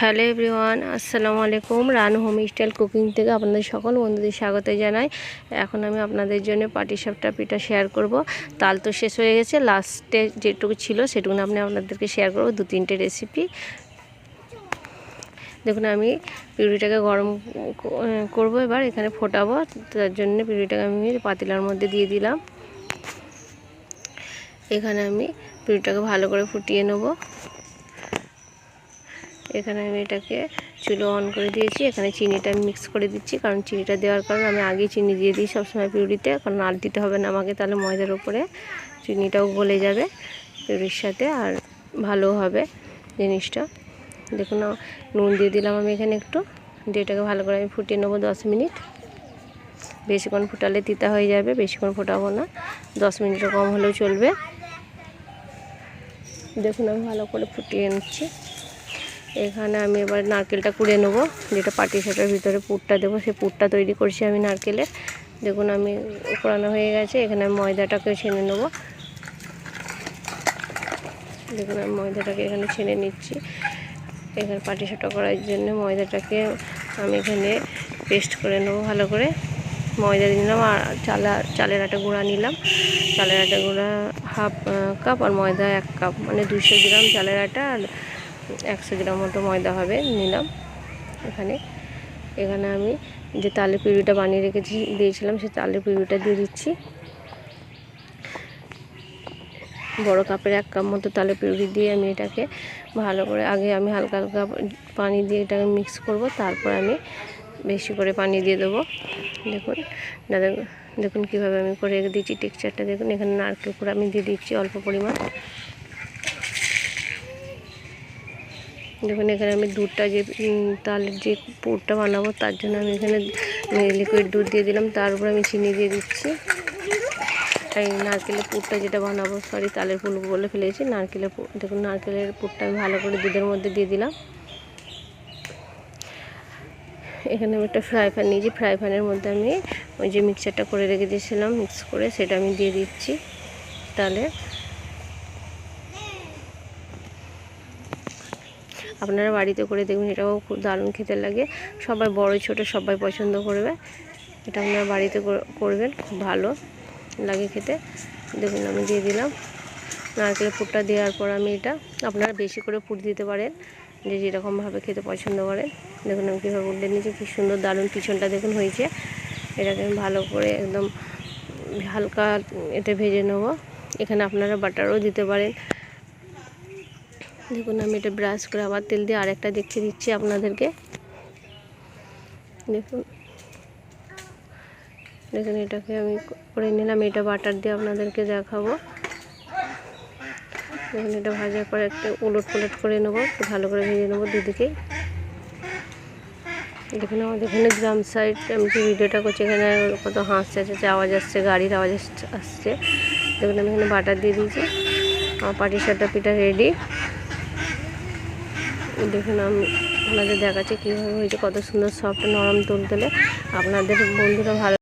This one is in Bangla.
হ্যালো এভরিওয়ান, আসসালামু আলাইকুম। রানু হোম স্টাইল কুকিং থেকে আপনাদের সকল বন্ধুদের স্বাগত জানাই। এখন আমি আপনাদের জন্য পাটিসাপটা পিঠা শেয়ার করব। তাল তো শেষ হয়ে গেছে, লাস্টে যেটুকু ছিল সেটুকু আমি আপনাদেরকে শেয়ার করব, দু তিনটে রেসিপি দেখুন, আমি পিউরিটাকে গরম করব এবার, এখানে ফোটাবো, তার জন্য পিউরিটাকে আমি পাতিলার মধ্যে দিয়ে দিলাম। এখানে আমি পিউরিটাকে ভালো করে ফুটিয়ে নেব। এখানে আমি এটাকে চুলো অন করে দিয়েছি। এখানে চিনিটা মিক্স করে দিচ্ছি, কারণ চিনিটা দেওয়ার কারণে আমি আগে চিনি দিয়ে দিই সবসময় পিউরিতে, কারণ আর দিতে হবে না আমাকে, তাহলে ময়দার উপরে চিনিটাও গলে যাবে পিউরির সাথে আর ভালো হবে জিনিসটা। দেখুন, নুন দিয়ে দিলাম আমি এখানে একটু, দিয়ে এটাকে ভালো করে আমি ফুটিয়ে নেব দশ মিনিট। বেশিক্ষণ ফুটালে তিতা হয়ে যাবে, বেশিক্ষণ ফোটাবো না, দশ মিনিটের কম হলেও চলবে। দেখুন, আমি ভালো করে ফুটিয়ে নিচ্ছি। এখানে আমি এবার নারকেলটা কুড়ে নেব। যেটা পাটি সাটার ভিতরে পুরটা দেবো, সেই পুরটা তৈরি করছি আমি নারকেলের দেখুন আমি কোরানো হয়ে গেছে, এখানে আমি ময়দাটাকে ছেনে নেব। দেখুন আমি ময়দাটাকে এখানে ছেনে নিচ্ছি। এখানে পাটি সাটা করার জন্য ময়দাটাকে আমি এখানে পেস্ট করে নেব ভালো করে। ময়দা নিলাম আর চালা, চালের আটা গুঁড়া নিলাম। চালের আটা গুঁড়া হাফ কাপ আর ময়দা এক কাপ। মানে দুশো গ্রাম চালের আটা আর একশো গ্রাম মতো ময়দা হবে, নিলাম এখানে। এখানে আমি যে তালের পিউরিটা বানিয়ে রেখেছি, দিয়েছিলাম, সেই তালের পিউরিটা দিয়ে দিচ্ছি। বড় কাপের এক কাপ মতো তালে পিউরি দিয়ে আমি এটাকে ভালো করে, আগে আমি হালকা হালকা পানি দিয়ে এটাকে মিক্স করব, তারপর আমি বেশি করে পানি দিয়ে দেবো। দেখুন, দাদা, দেখুন কীভাবে আমি করে দিচ্ছি টেক্সচারটা দেখুন, এখানে নারকেল করে আমি দিয়ে দিচ্ছি অল্প পরিমাণ। দেখুন, এখানে আমি দুধটা যে তালের যে পুরটা বানাবো, তার জন্য আমি এখানে লিকুইড দুধ দিয়ে দিলাম। তার উপর আমি চিনি দিয়ে দিচ্ছি। এই নারকেলের পুরটা যেটা বানাবো সরি তালের ফুল বলে ফেলেছি। নারকেলের পুর, দেখুন, নারকেলের পুরটা আমি ভালো করে দুধের মধ্যে দিয়ে দিলাম। এখানে আমি একটা ফ্রাই প্যান নিয়েছি। ফ্রাই প্যানের মধ্যে আমি ওই যে মিক্সারটা করে রেখে দিয়েছিলাম মিক্স করে, সেটা আমি দিয়ে দিচ্ছি তাহলে আপনারা বাড়িতে করে দেখবেন, এটাও খুব দারুণ খেতে লাগে। সবাই বড়, ছোট সবাই পছন্দ করবে। এটা আপনারা বাড়িতে করবেন, খুব ভালো লাগে খেতে। দেখুন, আমি দিয়ে দিলাম। নারকেলের পুরটা দেওয়ার পর আমি এটা, আপনারা বেশি করে পুর দিতে পারেন, যে যেরকমভাবে খেতে পছন্দ করেন দেখুন, আমি কীভাবে উঠলে নিয়েছি, কী সুন্দর দারুণ পিছনটা দেখুন হয়েছে। এটাকে আমি ভালো করে একদম হালকা এতে ভেজে নেব। এখানে আপনারা বাটারও দিতে পারেন। দেখুন, আমি এটা ব্রাশ করে আবার তেল দিয়ে আরেকটা দেখিয়ে দিচ্ছি আপনাদেরকে। দেখুন। দেখুন, এটাকে আমি করে নিলাম, এটা বাটার দিয়ে আপনাদেরকে দেখাবো। দেখুন, এটা ভাজার পর একটা উলট পুলট করে নেব, একটু ভালো করে ভেজে নেব দুদিকেই দেখুন, আমাদের এখানে গ্রাম সাইড আমি যে ভিডিওটা করছি, এখানে কত হাঁসছে আছে আওয়াজ আসছে, গাড়ির আওয়াজ আসছে। দেখুন, আমি এখানে বাটার দিয়ে দিয়েছি। আমার পাটি সাটা পিঠা রেডি দেখুন আমি আপনাদের দেখাচ্ছি কীভাবে হয়েছে কত সুন্দর সফট নরম তুলতে আপনাদের বন্ধুরা ভালো